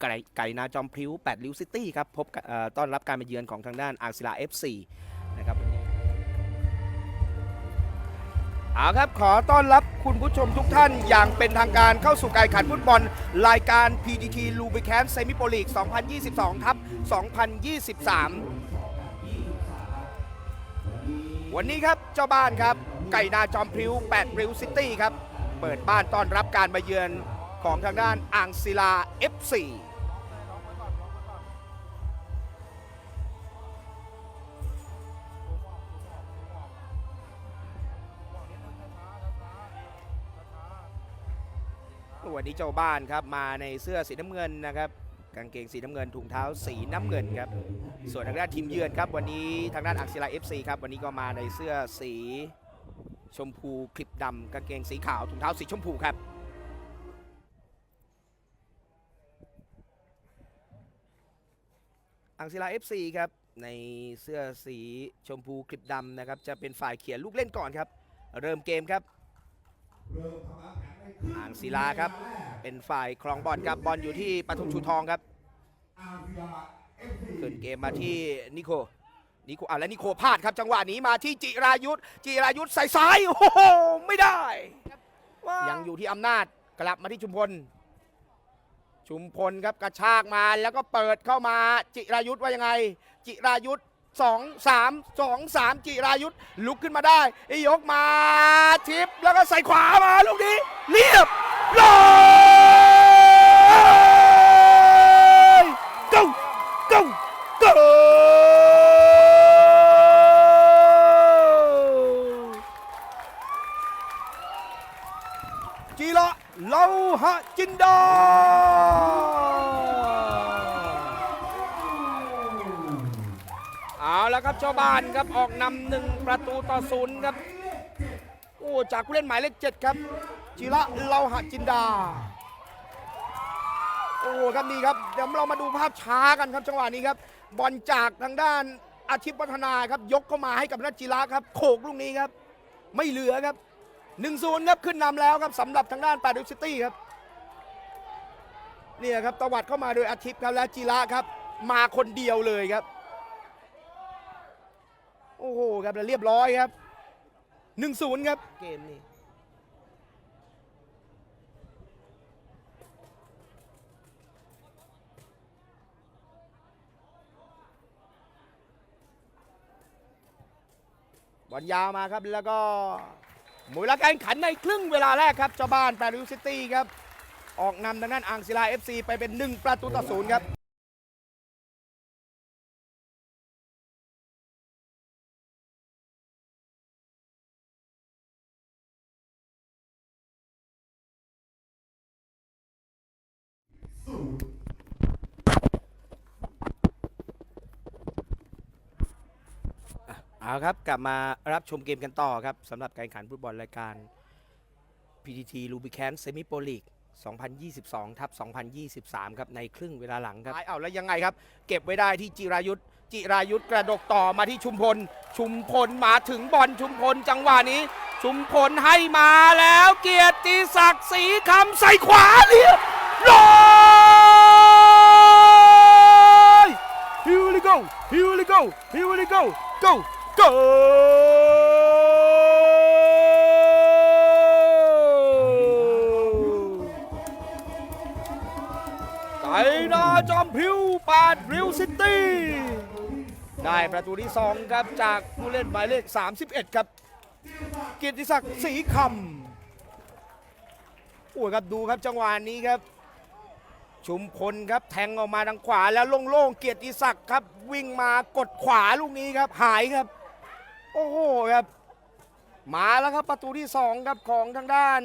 ไก่ไก่นาจอมพริ้ว8ลิวซิตี้ครับพบต้อนรับการมาเยือนของทางด้านอาร์ซิลา FC นะครับวันนี้เอาครับขอต้อนรับคุณผู้ชมทุกท่านอย่างเป็นทางการเข้าสู่การแข่งขันฟุตบอล รายการ PTT l u b i c a n Semi Pro League 2022 ทับ 2023 วันนี้ครับเจ้าบ้านครับ ไก่นาจอมพริ้ว8ริ้วซิตี้ครับ เปิดบ้านต้อนรับการมาเยือนของทางด้านอ่างศิลา F4 วันนี้เจ้าบ้านครับมาในเสื้อสีน้ำเงินนะครับกางเกงสีน้ำเงินถุงเท้าสีน้ำเงินครับส่วนทางด้านทีมเยือนครับวันนี้ทางด้านอักศิลา FC ครับวันนี้ก็มาในเสื้อสีชมพูคลิปดำกางเกงสีขาวถุงเท้าสีชมพูครับอังศิลา FC ครับในเสื้อสีชมพูคลิปดำนะครับจะเป็นฝ่ายเขียนลูกเล่นก่อนครับ เริ่มเกมครับ อ่างศิลาครับ เป็นฝ่ายครองบอลครับบอลอยู่ที่ปทุมชูทองครับขึ้นเกมมาที่นิโคนิโคอะและนิโคพลาดครับจังหวะนี้มาที่จิรายุทธจิรายุทธใส่ซ้ายโอ้โหไม่ได้ยังอยู่ที่อำนาจกลับมาที่ชุมพล ชุมพลครับกระชากมาแล้วก็เปิดเข้ามาจิรายุทธว่ายังไง จิรายุทธสองสามสองสามจิรายุทธลุกขึ้นมาได้ยกมา ทิปแล้วก็ใส่ขวามาลูกนี้ เรียบร้อย go go go จีระเลาหะจินดาเอาแล้วครับเจ้าบ้านครับออกนำหนึ่งประตูต่อศูนย์ครับ โอ้จากผู้เล่นหมายเลขเจ็ดครับจิระเลาหะจินดา โอ้ครับนี่ครับเดี๋ยวเรามาดูภาพช้ากันครับจังหวะนี้ครับบอลจากทางด้านอาทิตย์วัฒนาครับยกเข้ามาให้กับนักจิระครับโขกลูกนี้ครับ ไม่เหลือครับ1นศูนย์ครับขึ้นนำแล้วครับสำหรับทางด้านปาริซิตี้ครับเนี่ยครับตวัดเข้ามาโดยอาทิตย์ครับและจิระครับ มาคนเดียวเลยครับ โอ้โหครับแล้วเรียบร้อยครับ 1นศูนย์ครับ เกมนี้บอลยาวมาครับแล้วก็มูลการแข่งขันในครึ่งเวลาแรกครับเจ้าบ้านแปริวซิตี้ครับ ออกนำทางด้านอ่างศิลา FC ไปเป็น 1 ประตูต่อศูนย์ครับ เอาครับกลับมารับชมเกมกันต่อครับสำหรับการแข่งขันฟุตบอลรายการ PTT l u b i c a n Semi Pro League 2022ทับ2023 ครับ ในครึ่งเวลาหลังครับเอาแล้วยังไงครับ เก็บไว้ได้ที่จิรายุทธจิรายุทธกระดกต่อมาที่ชุมพล ชุมพลมาถึงบอลชุมพลจังหวะนี้ ชุมพลให้มาแล้วเกียรติศักดิ์ศรีคำใส่ขวาเรียบร้อย นาจอมพิวปาดริวซิตี้ ได้ประตูที่ 2 ครับ จากผู้เล่นหมายเลข 31 ครับ เกียรติศักดิ์ศรีคำโอ้ยครับดูครับจังหวะนี้ครับ ชุมพลครับแทงออกมาทางขวาแล้วโล่งๆเกียรติศักดิ์ครับ วิ่งมากดขวาลูกนี้ครับ หายครับ โอ้โหครับ มาแล้วครับประตูที่ 2 ครับของทางด้าน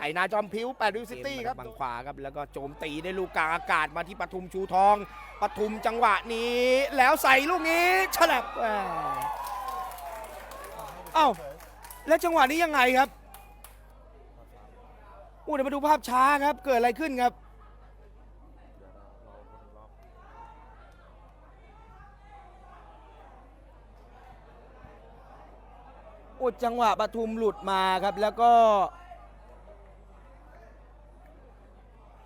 ไก่นาจอมพิวแปดริวซิตี้ครับบังขวาครับแล้วก็โจมตีได้ลูกกลางอากาศมาที่ปทุมชูทองปทุมจังหวะนี้ แล้วใส่ลูกนี้ฉลับแหม่เอ้าแล้วจังหวะนี้ยังไงครับโอ้เดี๋ยวมาดูภาพช้าครับ เกิดอะไรขึ้นครับโอ้จังหวะปทุมหลุดมาครับ แล้วก็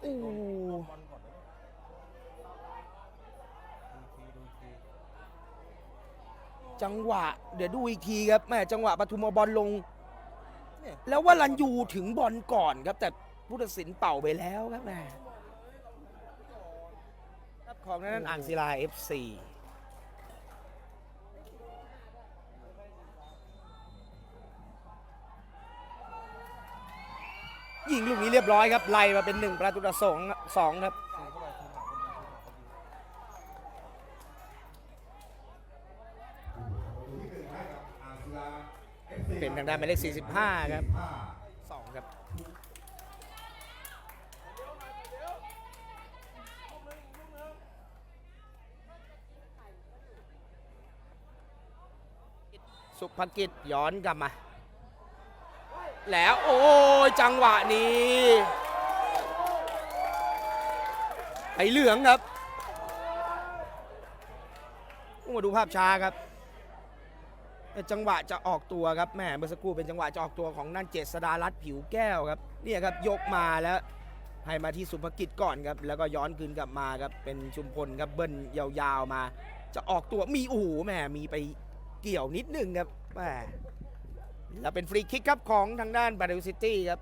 โอ้จังหวะ เดี๋ยวดูอีกทีครับแม่จังหวะปทุมบอลลง แล้วว่าลันยูถึงบอลก่อนครับ แต่พุทธศิลป์เป่าไปแล้วครับแม่ของนั้นอ่างศิลาเอฟซี ยิงลูกนี้เรียบร้อยครับ ไล่มาเป็นหนึ่งประตูต่อสองสองครับ เป็นทางด้านหมายเลข 45 ครับสองครับสุภกิจย้อนกลับมา แล้วโอ้ยจังหวะนี้ไอเหลืองครับโอ้ดูภาพช้าครับจังหวะจะออกตัวครับแม่เมื่อสักครู่เป็นจังหวะจะออกตัวของนั่นเจษดารัตผิวแก้วครับเนี่ยครับยกมาแล้วให้มาที่สุภกิจก่อนครับแล้วก็ย้อนคืนกลับมาครับเป็นชุมพลครับเบิ้ลยาวๆมา จะออกตัวมีโอ้โหแม่มีไปเกี่ยวนิดนึงครับแม่ แล้วเป็นฟรีคิกครับของทางด้านบาริวซิตี้ครับ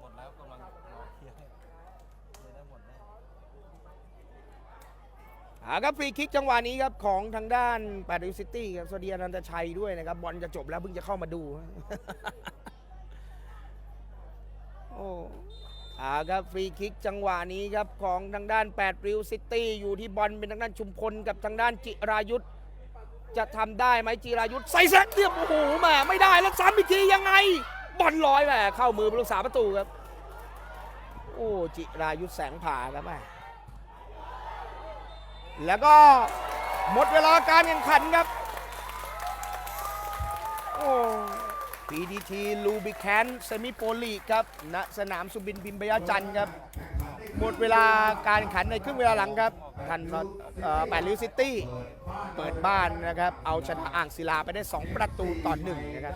หมดแล้วกำลังรอเคลียร์ยังไม่ได้หมดนะฮะอ่าครับฟรีคิกจังหวะนี้ครับของทางด้านปาริวซิตี้ครับสวัสดีอนันตชัยด้วยนะครับบอลจะจบแล้วเพิ่งจะเข้ามาดู โอ้ อ่าครับฟรีคิกจังหวะนี้ครับ ของทางด้าน8ริวซิตี้อยู่ที่บอลเป็นทางด้านชุมพลกับทางด้านจิรายุทธจะทำได้ไหมจิรายุทธใส่แซกเรียบโอ้โหแหมไม่ได้แล้วซ้ำอีกทียังไง บอลลอยแหมเข้ามือผู้รักษาประตูครับ โอ้จิรายุทธแสงผ่าครับแหมแล้วก็หมดเวลาการแข่งขันครับ โอ้ PDT ลูบิแคนเซมิโปลีครับณสนามสุบินบิมบยาจันทร์ครับ หมดเวลาการแข่งขันในครึ่งเวลาหลังครับทันแปดลิวซิตี้เปิดบ้านนะครับ เอาชนะอ่างศิลาไปได้ 2 ประตูต่อหนึ่งนะครับ